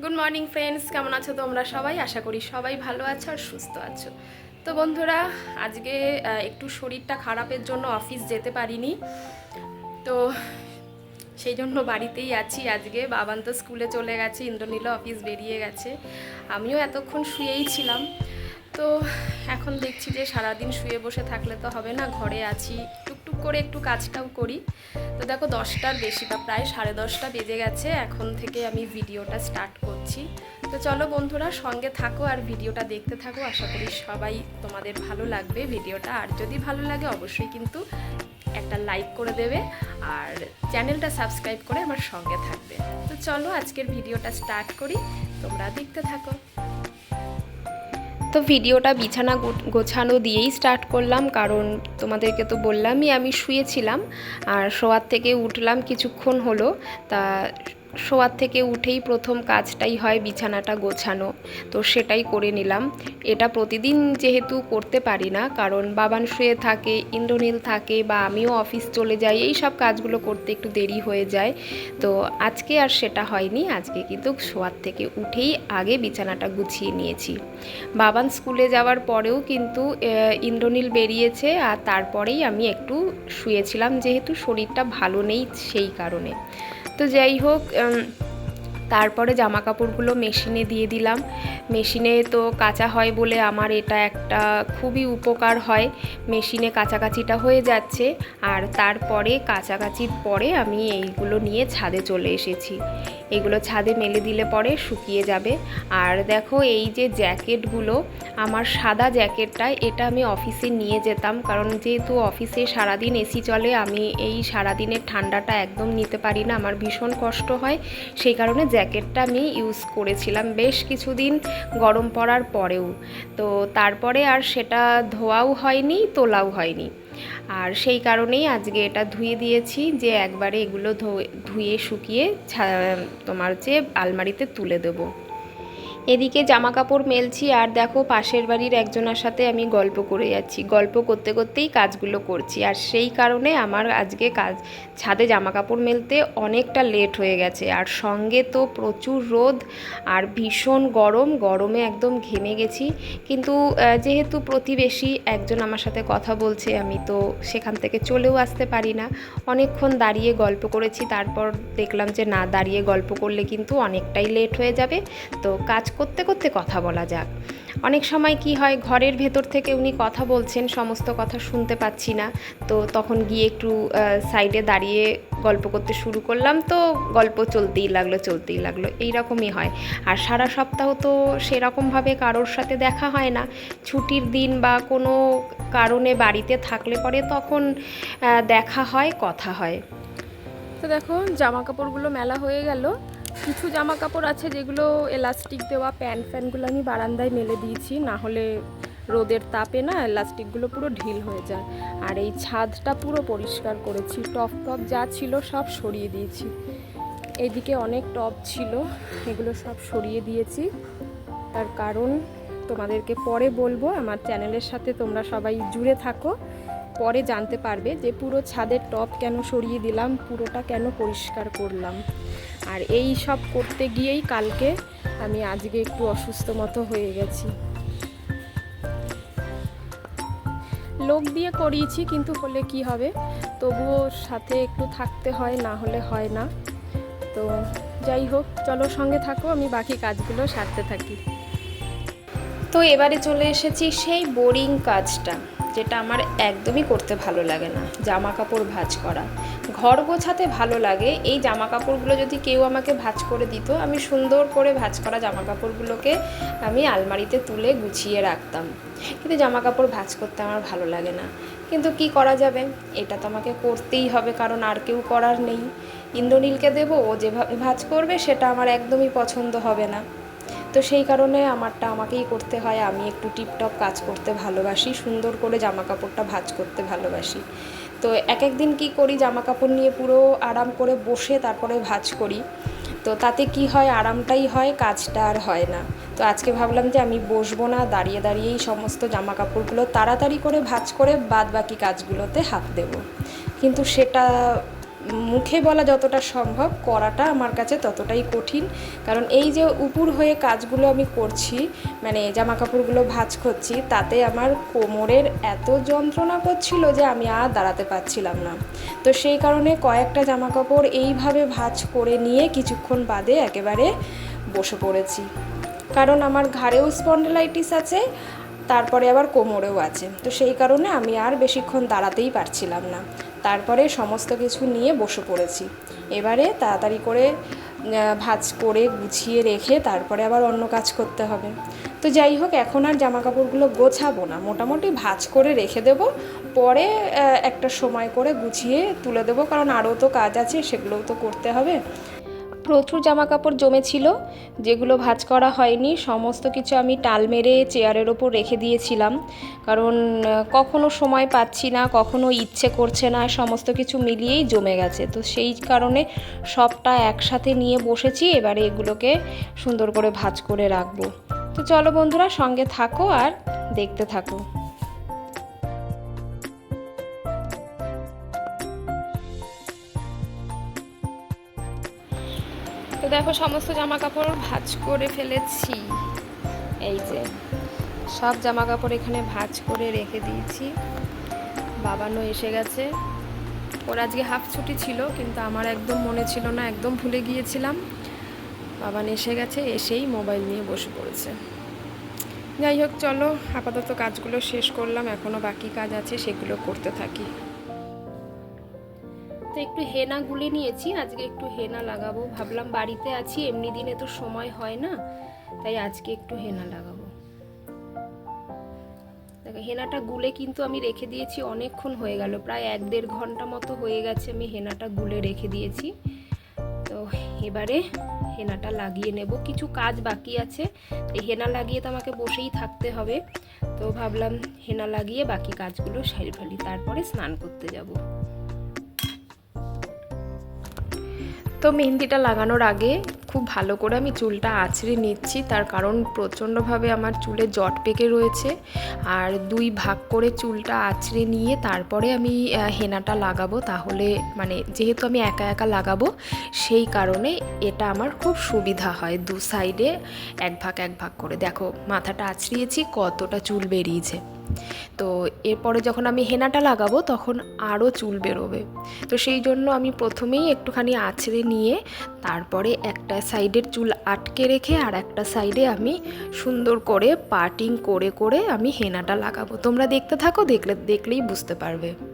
Good morning friends কেমন আছো তোমরা সবাই? আশা করি সবাই ভালো আছো আর সুস্থ আছো। তো বন্ধুরা, আজকে একটু শরীরটা খারাপের জন্য অফিস যেতে পারিনি। তো সেই জন্য বাড়িতেই আছি আজকে। বাবান তো স্কুলে চলে গেছে ইন্দ্রনীল অফিস বেরিয়ে গেছে। আমিও এতক্ষণ শুয়েই ছিলাম। তো এখন দেখছি যে সারাদিন শুয়ে বসে থাকলে তো হবে না, ঘরে আছি টুকটুক করে একটু কাজটাও করি। তো দেখো দশটার বেশি বা প্রায় সাড়ে দশটা বেজে গেছে, এখন থেকে আমি ভিডিওটা স্টার্ট করছি। তো চলো বন্ধুরা সঙ্গে থাকো আর ভিডিওটা দেখতে থাকো, আশা করি সবাই তোমাদের ভালো লাগবে ভিডিওটা। আর যদি ভালো লাগে অবশ্যই কিন্তু একটা লাইক করে দেবে আর চ্যানেলটা সাবস্ক্রাইব করে আমার সঙ্গে থাকবে। তো চলো আজকের ভিডিওটা স্টার্ট করি, তোমরা দেখতে থাকো। তো ভিডিওটা বিছানা গোছানো দিয়েই স্টার্ট করলাম, কারণ তোমাদেরকে তো বললামই আমি শুয়েছিলাম আর শোয়ার থেকে উঠলাম কিছুক্ষণ হলো। তা শোয়ার থেকে উঠেই প্রথম কাজটাই হয় বিছানাটা গোছানো। তো সেটাই করে নিলাম। এটা প্রতিদিন যেহেতু করতে পারি না, কারণ বাবান শুয়ে থাকে, ইন্দ্রনীল থাকে বা আমিও অফিস চলে যাই, এই সব কাজগুলো করতে একটু দেরি হয়ে যায়। তো আজকে আর সেটা হয়নি, আজকে কিন্তু শোয়ার থেকে উঠেই আগে বিছানাটা গুছিয়ে নিয়েছি। বাবান স্কুলে যাওয়ার পরেও কিন্তু ইন্দ্রনীল বেরিয়েছে আর তারপরেই আমি একটু শুয়েছিলাম, যেহেতু শরীরটা ভালো নেই সেই কারণে। তো যাই হোক তারপরে জামা কাপড়গুলো মেশিনে দিয়ে দিলাম। মেশিনে তো কাঁচা হয় বলে আমার এটা একটা খুবই উপকার হয়। মেশিনে কাছাকাছিটা হয়ে যাচ্ছে আর তারপরে কাছাকাছির পরে আমি এইগুলো নিয়ে ছাদে চলে এসেছি। এগুলো ছাদে মেলে দিলে পরে শুকিয়ে যাবে। আর দেখো এই যে জ্যাকেটগুলো, আমার সাদা জ্যাকেটটা এটা আমি অফিসে নিয়ে যেতাম। কারণ যেহেতু অফিসে সারাদিন এসি চলে, আমি এই সারাদিনের ঠান্ডাটা একদম নিতে পারি না। আমার ভীষণ কষ্ট হয়। সেই কারণে জ্যাকেটটা আমি ইউজ করেছিলাম বেশ কিছুদিন গরম পড়ার পরেও। তো তারপরে আর সেটা ধোয়াও হয়নি, তোলাও হয়নি। আর সেই কারণেই আজকে এটা ধুয়ে দিয়েছি যে একবারে এগুলো ধুয়ে শুকিয়ে তোমার যে আলমারিতে তুলে দেবো। এদিকে জামা কাপড় মেলছি আর দেখো পাশের বাড়ির একজনের সাথে আমি গল্প করে যাচ্ছি। গল্প করতে করতেই কাজগুলো করছি। আর সেই কারণে আমার আজকে কাজ, ছাদে জামা কাপড় মেলতে অনেকটা লেট হয়ে গেছে। আর সঙ্গে তো প্রচুর রোদ আর ভীষণ গরম, গরমে একদম ঘেমে গেছি। কিন্তু যেহেতু প্রতিবেশী একজন আমার সাথে কথা বলছে, আমি তো সেখান থেকে চলেও আসতে পারি না। অনেকক্ষণ দাঁড়িয়ে গল্প করেছি, তারপর দেখলাম যে না, দাঁড়িয়ে গল্প করলে কিন্তু অনেকটাই লেট হয়ে যাবে। তো কাজ করতে করতে কথা বলা যাক। অনেক সময় কি হয়, ঘরের ভেতর থেকে উনি কথা বলছেন, সমস্ত কথা শুনতে পাচ্ছি না। তো তখন গিয়ে একটু সাইডে দাঁড়িয়ে গল্প করতে শুরু করলাম। তো গল্প চলতেই লাগল চলতেই লাগল। এইরকমই হয়। আর সারা সপ্তাহ তো সেরকমভাবে কারোর সাথে দেখা হয় না। ছুটির দিন বা কোনো কারণে বাড়িতে থাকলে পরে তখন দেখা হয়, কথা হয়। তো দেখো জামা কাপড়গুলো মেলা হয়ে গেল। কিছু জামা কাপড় আছে যেগুলো এলাস্টিক দেওয়া প্যান্ট ফ্যানগুলো আমি বারান্দায় মেলে দিয়েছি, না হলে রোদের তাপে না এলাস্টিকগুলো পুরো ঢিল হয়ে যায়। আর এই ছাদটা পুরো পরিষ্কার করেছি, টপ টপ যা ছিল সব সরিয়ে দিয়েছি। এদিকে অনেক টপ ছিল, এগুলো সব সরিয়ে দিয়েছি। তার কারণ তোমাদেরকে পরে বলব, আমার চ্যানেলের সাথে তোমরা সবাই জুড়ে থাকো, পরে জানতে পারবে যে পুরো ছাদের টপ কেন সরিয়ে দিলাম, পুরোটা কেন পরিষ্কার করলাম। আর এই সব করতে গিয়েই কালকে আমি আজকে একটু অসুস্থ মতো হয়ে গেছি। লোক দিয়ে করিয়েছি, কিন্তু হলে কি হবে? তবুও সাথে একটু থাকতে হয়, না হলে হয় না। তো যাই হোক, চলো সঙ্গে থাকো, আমি বাকি কাজগুলো সারতে থাকি। তো এবারে চলে এসেছি সেই বোরিং কাজটা, যেটা আমার একদমই করতে ভালো লাগে না জামা কাপড় ভাঁজ করা। ঘর গোছাতে ভালো লাগে। এই জামা কাপড়গুলো যদি কেউ আমাকে ভাঁজ করে দিত, আমি সুন্দর করে ভাঁজ করা জামা কাপড়গুলোকে আমি আলমারিতে তুলে গুছিয়ে রাখতাম। কিন্তু জামা কাপড় ভাঁজ করতে আমার ভালো লাগে না। কিন্তু কি করা যাবে? এটা তো আমাকে করতেই হবে, কারণ আর কেউ করার নেই। ইন্দ্রনীলকে দেবো, ও যেভাবে ভাঁজ করবে, সেটা আমার একদমই পছন্দ হবে না। তো সেই কারণে আমারটা আমাকেই করতে হয়। আমি একটু টিপটপ কাজ করতে ভালোবাসি, সুন্দর করে জামা কাপড়টা ভাঁজ করতে ভালোবাসি। তো এক এক দিন কী করি জামা কাপড় নিয়ে পুরো আরাম করে বসে তারপরে ভাজ করি। তো তাতে কি হয়, আরামটাই হয়, কাজটা আর হয় না। তো আজকে ভাবলাম যে আমি বসবো না, দাঁড়িয়ে দাঁড়িয়েই সমস্ত জামা কাপড়গুলো তাড়াতাড়ি করে ভাজ করে বাদ বাকি কাজগুলোতে হাত দেব। কিন্তু সেটা মুখে বলা যতটা সম্ভব, করাটা আমার কাছে ততটাই কঠিন। কারণ এই যে উপুর হয়ে কাজগুলো আমি করছি মানে জামা কাপড়গুলো ভাঁজ করছি, তাতে আমার কোমরের এত যন্ত্রণা করছিল যে আমি আর দাঁড়াতে পারছিলাম না। তো সেই কারণে কয়েকটা জামা কাপড় এইভাবে ভাঁজ করে নিয়ে কিছুক্ষণ বাদে একেবারে বসে পড়েছি। কারণ আমার ঘাড়েও স্পন্ডেলাইটিস আছে, তারপরে আবার কোমরেও আছে। তো সেই কারণে আমি আর বেশিক্ষণ দাঁড়াতেই পারছিলাম না। তারপরে সমস্ত কিছু নিয়ে বসে পড়েছি। এবারে তাড়াতাড়ি করে ভাজ করে গুছিয়ে রেখে তারপরে আবার অন্য কাজ করতে হবে। তো যাই হোক, এখন আর জামা কাপড়গুলো গোছাবো না। মোটামুটি ভাজ করে রেখে দেব। পরে একটা সময় করে গুছিয়ে তুলে দেবো। কারণ আরও তো কাজ আছে, সেগুলোও তো করতে হবে। প্রচুর জামা কাপড় জমেছিল, যেগুলো ভাঁজ করা হয়নি, সমস্ত কিছু আমি টাল মেরে চেয়ারের ওপর রেখে দিয়েছিলাম। কারণ, কখনো সময় পাচ্ছি না, কখনো ইচ্ছে করছে না, সমস্ত কিছু মিলিয়েই জমে গেছে। তো সেই কারণে সবটা একসাথে নিয়ে বসেছি, এবারে এগুলোকে সুন্দর করে ভাঁজ করে রাখব। তো চলো বন্ধুরা, সঙ্গে থাকো আর দেখতে থাকো। দেখো, সমস্ত জামা কাপড় ভাঁজ করে ফেলেছি। এই যে, সব জামা কাপড় এখানে ভাঁজ করে রেখে দিয়েছি। বাবানও এসে গেছে। ওর আজকে হাফ ছুটি ছিল, কিন্তু আমার একদম মনে ছিল না, একদম ভুলে গিয়েছিলাম। বাবান এসে গেছে, এসেই মোবাইল নিয়ে বসে পড়েছে। যাই হোক, চলো, আপাতত কাজগুলো শেষ করলাম এখনও বাকি কাজ আছে, সেগুলো করতে থাকি। তো একটু হেনা গুলে নিয়েছি, আজকে একটু হেনা লাগাবো। ভাবলাম বাড়িতে আছি, এমনি দিনে তো সময় হয় না, তাই আজকে একটু হেনা লাগাবো। দেখো, হেনাটা গুলে কিন্তু আমি রেখে দিয়েছি, অনেকক্ষণ হয়ে গেল, প্রায় এক দেড় ঘণ্টা মতো হয়ে গেছে আমি হেনাটা গুলে রেখে দিয়েছি। তো এবারে হেনাটা লাগিয়ে নেব, কিছু কাজ বাকি আছে, এই হেনা লাগিয়ে তো আমাকে বসেই থাকতে হবে। তো ভাবলাম হেনা লাগিয়ে বাকি কাজগুলো সারি ফেলি, তারপরে স্নান করতে যাব। তো মেহেন্দিটা লাগানোর আগে খুব ভালো করে আমি চুলটা আছড়ে নিচ্ছি। তার কারণ প্রচণ্ডভাবে আমার চুলে জট পেকে রয়েছে। আর দুই ভাগ করে চুলটা আছড়ে নিয়ে তারপরে আমি হেনাটা লাগাবো। তাহলে মানে যেহেতু আমি একা একা লাগাবো, সেই কারণে এটা আমার খুব সুবিধা হয় দু সাইডে এক ভাগ এক ভাগ করে। দেখো, মাথাটা আছড়িয়েছি, কতটা চুল বেরিয়েছে। তো এরপরে যখন আমি হেনাটা লাগাবো, তখন আরও চুল বেরোবে। তো সেই জন্য আমি প্রথমেই একটুখানি আছড়ে নিয়ে, তারপরে একটা সাইডের চুল আটকে রেখে আর একটা সাইডে আমি সুন্দর করে পার্টিং করে করে আমি হেনাটা লাগাবো। তোমরা দেখতে থাকো, দেখলে, দেখলেই বুঝতে পারবে।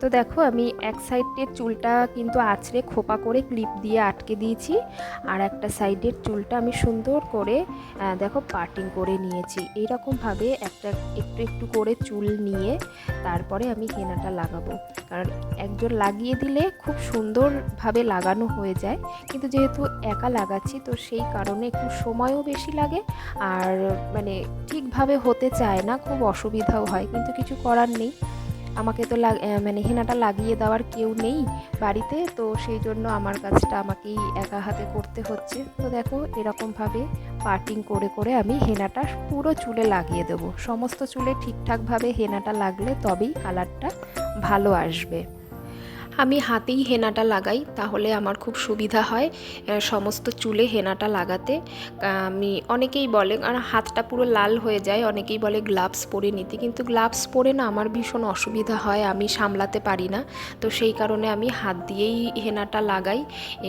তো দেখো, আমি এক সাইডের চুলটা কিন্তু আঁচড়ে খোপা করে ক্লিপ দিয়ে আটকে দিয়েছি আর একটা সাইডের চুলটা আমি সুন্দর করে দেখো পার্টিং করে নিয়েছি। এইরকমভাবে একটা একটু একটু করে চুল নিয়ে তারপরে আমি হেনাটা লাগাবো। কারণ একজন লাগিয়ে দিলে খুব সুন্দরভাবে লাগানো হয়ে যায়। কিন্তু যেহেতু একা লাগাচ্ছি, তো সেই কারণে একটু সময়ও বেশি লাগে আর মানে ঠিকভাবে হতে চায় না, খুব অসুবিধাও হয়। কিন্তু কিছু করার নেই। আমাকে তো মানে হেনাটা লাগিয়ে দেওয়ার কেউ নেই বাড়িতে, তো সেই জন্য আমার কাজটা আমাকেই একা হাতে করতে হচ্ছে। তো দেখো, এরকমভাবে পার্টিং করে করে আমি হেনাটা পুরো চুলে লাগিয়ে দেবো। সমস্ত চুলে ঠিকঠাকভাবে হেনাটা লাগলে তবেই কালারটা ভালো আসবে। আমি হাতেই হেনাটা লাগাই, তাহলে আমার খুব সুবিধা হয় সমস্ত চুলে হেনাটা লাগাতে। আমি অনেকেই বলে, আর হাতটা পুরো লাল হয়ে যায়, অনেকেই বলে গ্লাভস পরে নিতে, কিন্তু গ্লাভস পরে না আমার ভীষণ অসুবিধা হয়, আমি সামলাতে পারি না। তো সেই কারণে আমি হাত দিয়েই হেনাটা লাগাই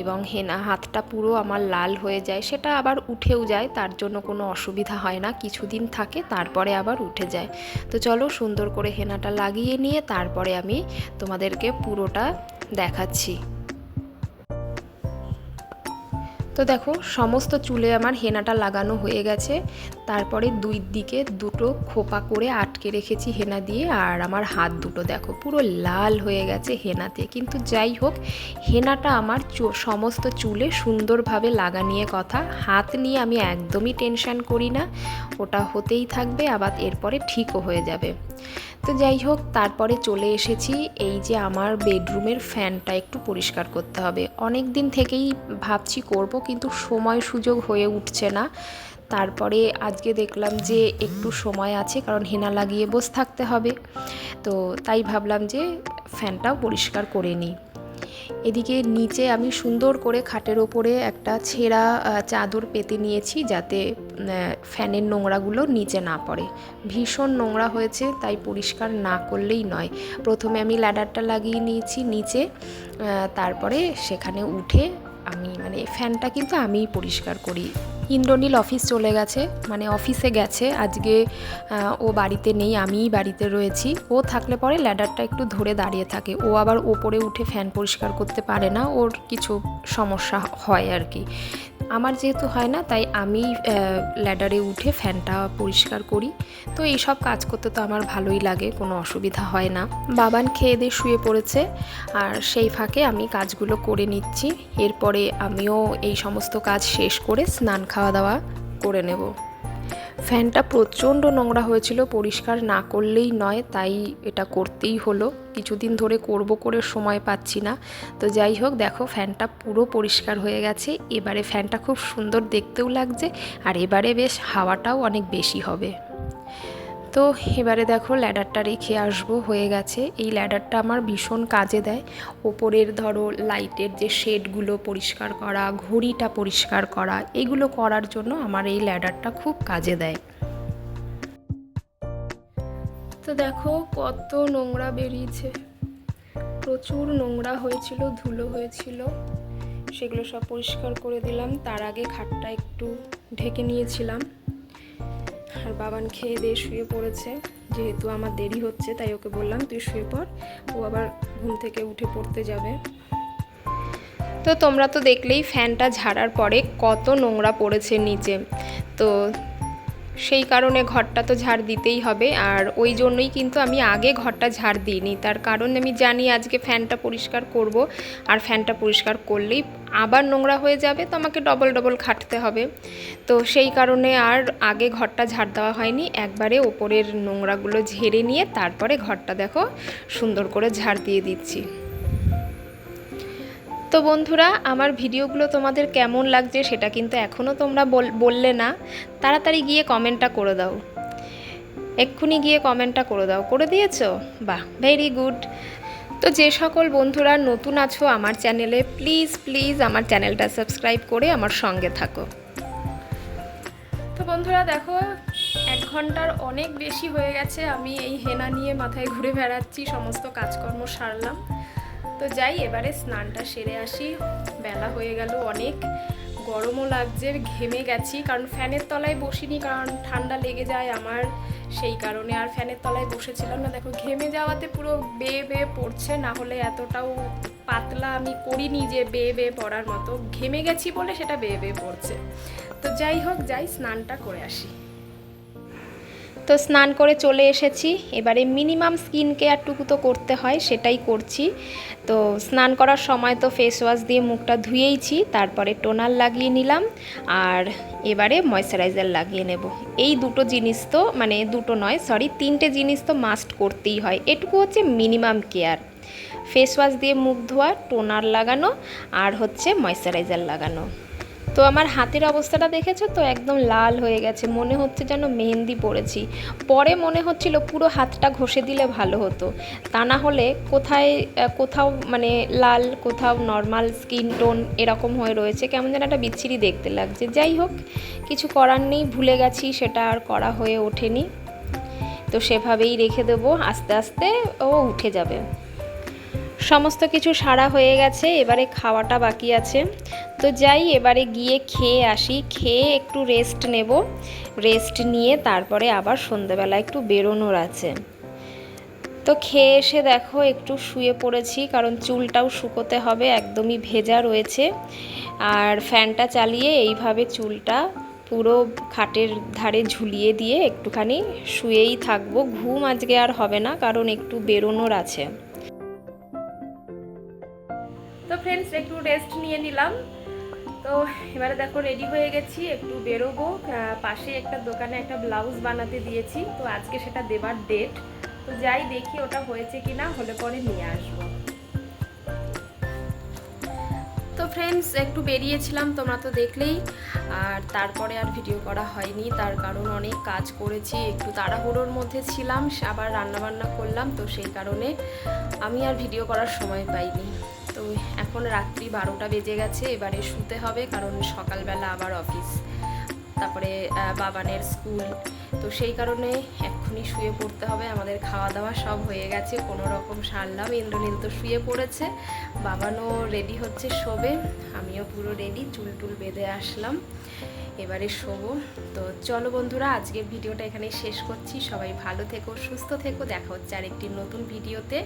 এবং হেনা, হাতটা পুরো আমার লাল হয়ে যায়, সেটা আবার উঠেও যায়, তার জন্য কোনো অসুবিধা হয় না, কিছুদিন থাকে, তারপরে আবার উঠে যায়। তো চলো সুন্দর করে হেনাটা লাগিয়ে নিয়ে, তারপরে আমি তোমাদেরকে পুরোটা দেখাচ্ছি। তো দেখো, সমস্ত চুলে আমার হেনাটা লাগানো হয়ে গেছে। তারপরে দুই দিকে দুটো খোপা করে আটকে রেখেছি হেনা দিয়ে, আর আমার হাত দুটো দেখো, পুরো লাল হয়ে গেছে হেনাতে। কিন্তু যাই হোক, হেনাটা আমার সমস্ত চুলে সুন্দরভাবে লাগা কথা। হাত নিয়ে আমি একদমই টেনশন করি না, ওটা হতেই থাকবে, আবার এরপরে ঠিকও হয়ে যাবে। তো যাই হোক, তারপরে চলে এসেছি এই যে আমার বেডরুমের ফ্যানটা একটু পরিষ্কার করতে হবে। অনেক দিন থেকেই ভাবছি করব, কিন্তু সময় সুযোগ হয়ে উঠছে না। তারপরে আজকে দেখলাম যে একটু সময় আছে, কারণ হেনা লাগিয়ে বসে থাকতে হবে। তো তাই ভাবলাম যে ফ্যানটাও পরিষ্কার করে নিই। এদিকে নিচে আমি সুন্দর করে খাটের ওপরে একটা ছেঁড়া চাদর পেতে নিয়েছি যাতে ফ্যানের নোংরাগুলো নিচে না পড়ে। ভীষণ নোংরা হয়েছে, তাই পরিষ্কার না করলেই নয়। প্রথমে আমি ল্যাডারটা লাগিয়ে নিয়েছি নিচে তারপরে সেখানে উঠে আমি মানে ফ্যানটা কিন্তু আমিই পরিষ্কার করি। ইন্দ্রনীল অফিস চলে গেছে মানে অফিসে গেছে। আজকে ও বাড়িতে নেই, আমিই বাড়িতে রয়েছি। ও থাকলে পরে ল্যাডারটা একটু ধরে দাঁড়িয়ে থাকে। ও আবার ওপরে উঠে ফ্যান পরিষ্কার করতে পারে না, ওর কিছু সমস্যা হয় আর কি। আমার যেহেতু হয় না, তাই আমি ল্যাডারে উঠে ফ্যানটা পরিষ্কার করি। তো এই সব কাজ করতে তো আমার ভালোই লাগে, কোনো অসুবিধা হয় না। বাবান খেয়ে দিয়ে শুয়ে পড়েছে, আর সেই ফাঁকে আমি কাজগুলো করে নিচ্ছি। এরপরে আমিও এই সমস্ত কাজ শেষ করে স্নান খাওয়া দাওয়া করে নেব। ফ্যানটা প্রচণ্ড নোংরা হয়েছিল, পরিষ্কার না করলেই নয়, তাই এটা করতেই হলো। কিছুদিন ধরে করব করে সময় পাচ্ছি না। তো যাই হোক, দেখো ফ্যানটা পুরো পরিষ্কার হয়ে গেছে। এবারে ফ্যানটা খুব সুন্দর দেখতেও লাগছে, আর এবারে বেশ হাওয়াটাও অনেক বেশি হবে। তো এবারে দেখো ল্যাডারটা রেখে আসব, হয়ে গেছে। এই ল্যাডারটা আমার ভীষণ কাজে দেয়। ওপরের ধরো লাইটের যে শেডগুলো পরিষ্কার করা, ঘড়িটা পরিষ্কার করা, এগুলো করার জন্য আমার এই ল্যাডারটা খুব কাজে দেয়। তো দেখো কত নোংরা বেরিয়েছে। প্রচুর নোংরা হয়েছিল, ধুলো হয়েছিল। সেগুলো সব পরিষ্কার করে দিলাম। তার আগে খাটটা একটু ঢেকে নিয়েছিলাম। আর বাবান খেয়ে দিয়ে শুয়ে পড়েছে। যেহেতু আমার দেরি হচ্ছে, তাই ওকে বললাম, তুই শুয়ে পড়। ও আবার ঘুম থেকে উঠে পড়তে যাবে। তো তোমরা তো দেখলেই ফ্যানটা ঝাড়ার পরে কত নোংরা পড়েছে নিচে। তো সেই কারণে ঘরটা তো ঝাড় দিতেই হবে। আর ওই জন্যই কিন্তু আমি আগে ঘরটা ঝাড় দিইনি। তার কারণ আমি জানি আজকে ফ্যানটা পরিষ্কার করব। আর ফ্যানটা পরিষ্কার করলেই আবার নোংরা হয়ে যাবে, তো আমাকে ডবল ডবল খাটতে হবে। তো সেই কারণে আর আগে ঘরটা ঝাড় দেওয়া হয়নি। একবারে ওপরের নোংরাগুলো ঝেড়ে নিয়ে তারপরে ঘরটা দেখো সুন্দর করে ঝাড় দিয়ে দিচ্ছি। তো বন্ধুরা, আমার ভিডিওগুলো তোমাদের কেমন লাগছে সেটা কিন্তু এখনও তোমরা বল- বললে না। তাড়াতাড়ি গিয়ে কমেন্টটা করে দাও। এক্ষুনি গিয়ে কমেন্টটা করে দাও। করে দিয়েছ? বাহ, ভেরি গুড। তো যে সকল বন্ধুরা নতুন আছো আমার চ্যানেলে, প্লিজ প্লিজ আমার চ্যানেলটা সাবস্ক্রাইব করে আমার সঙ্গে থাকো। তো বন্ধুরা, দেখো, এক ঘণ্টার অনেক বেশি হয়ে গেছে। আমি এই হেনা নিয়ে মাথায় ঘুরে বেড়াচ্ছি, সমস্ত কাজকর্ম সারলাম। তো যাই, এবারে স্নানটা সেরে আসি। বেলা হয়ে গেল অনেক। গরমও লাগছে, ঘেমে গেছি, কারণ ফ্যানের তলায় বসিনি, কারণ ঠান্ডা লেগে যায় আমার সেই কারণে। আর ফ্যানের তলায় বসেছিলাম না, দেখো ঘেমে যাওয়াতে পুরো বেয়ে বেয়ে পড়ছে, না হলে এতটাও পাতলা আমি করিনি যে বেয়ে বেয়ে পড়ার মতো। ঘেমে গেছি বলে সেটা বেয়ে বেয়ে পড়ছে। তো যাই হোক, যাই, স্নানটা করে আসি। তো স্নান করে চলে এসেছি। এবারে মিনিমাম স্কিন কেয়ারটুকু তো করতে হয়, সেটাই করছি। তো স্নান করার সময় তো ফেস ওয়াশ দিয়ে মুখটা ধুয়েইছি, তারপরে টোনার লাগিয়ে নিলাম, আর এবারে ময়শ্চারাইজার লাগিয়ে নেব। এই দুটো জিনিস তো মানে দুটো নয় সরি তিনটে জিনিস তো মাস্ট করতেই হয়। এটুকু হচ্ছে মিনিমাম কেয়ার ফেস ওয়াশ দিয়ে মুখ ধোয়া, টোনার লাগানো, আর হচ্ছে ময়শ্চারাইজার লাগানো। তো আমার হাতের অবস্থাটা দেখেছ তো? একদম লাল হয়ে গেছে। মনে হচ্ছে যেন মেহেন্দি পড়েছি পরে মনে হচ্ছিল পুরো হাতটা ঘষে দিলে ভালো হতো। তা না হলে কোথায় কোথাও মানে লাল, কোথাও নর্মাল স্কিন টোন এরকম হয়ে রয়েছে। কেমন যেন একটা বিচ্ছিরি দেখতে লাগছে। যাই হোক, কিছু করার নেই, ভুলে গেছি, সেটা আর করা হয়ে ওঠেনি। তো সেভাবেই রেখে দেবো। আস্তে আস্তে ও উঠে যাবে। সমস্ত কিছু সারা হয়ে গেছে, এবারে খাওয়াটা বাকি আছে। তো যাই, এবারে গিয়ে খেয়ে আসি। খেয়ে একটু রেস্ট নেব। রেস্ট নিয়ে তারপরে আবার সন্ধেবেলা একটু বেরোনোর আছে। তো খেয়ে এসে দেখো, একটু শুয়ে পড়েছি, কারণ চুলটাও শুকোতে হবে, একদমই ভেজা রয়েছে। আর ফ্যানটা চালিয়ে এইভাবে চুলটা পুরো খাটের ধারে ঝুলিয়ে দিয়ে একটুখানি শুয়েই থাকব। ঘুম আজকে আর হবে না, কারণ একটু বেরোনোর আছে। ফ্রেন্ডস একটু রেস্ট নিয়ে নিলাম। তো এবারে দেখো রেডি হয়ে গেছি, একটু বেরোবো। পাশে একটা দোকানে একটা ব্লাউজ বানাতে দিয়েছি, তো আজকে সেটা দেবার ডেট তো যাই দেখি ওটা হয়েছে কি না হলে পরে নিয়ে আসব। তো ফ্রেন্ডস একটু বেরিয়েছিলাম, তোমরা তো দেখলেই। আর তারপরে আর ভিডিও করা হয়নি, তার কারণ অনেক কাজ করেছি, একটু তাড়াহুড়োর মধ্যে ছিলাম, আবার রান্নাবান্না করলাম, তো সেই কারণে আমি আর ভিডিও করার সময় পাইনি। এখন রাত্রি বারোটা বেজে গেছে, এবারে শুতে হবে কারণ সকালবেলা আবার অফিস। তারপরে বাবানের স্কুল। তো সেই কারণে এক্ষুনি শুয়ে পড়তে হবে, আমাদের খাওয়া দাওয়া সব হয়ে গেছে, কোনো রকম সারলাম, ইন্দ্রনীল তো শুয়ে পড়েছে। বাবানও রেডি হচ্ছে শোবে, আমিও পুরো রেডি চুল টুল বেঁধে আসলাম। এবারে শোবো। তো চলো বন্ধুরা, আজকের ভিডিওটা এখানে শেষ করছি। সবাই ভালো থেকো, সুস্থ থেকো, দেখা হচ্ছে আরেকটি নতুন ভিডিওতে।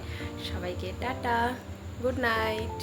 সবাইকে টাটা! Good night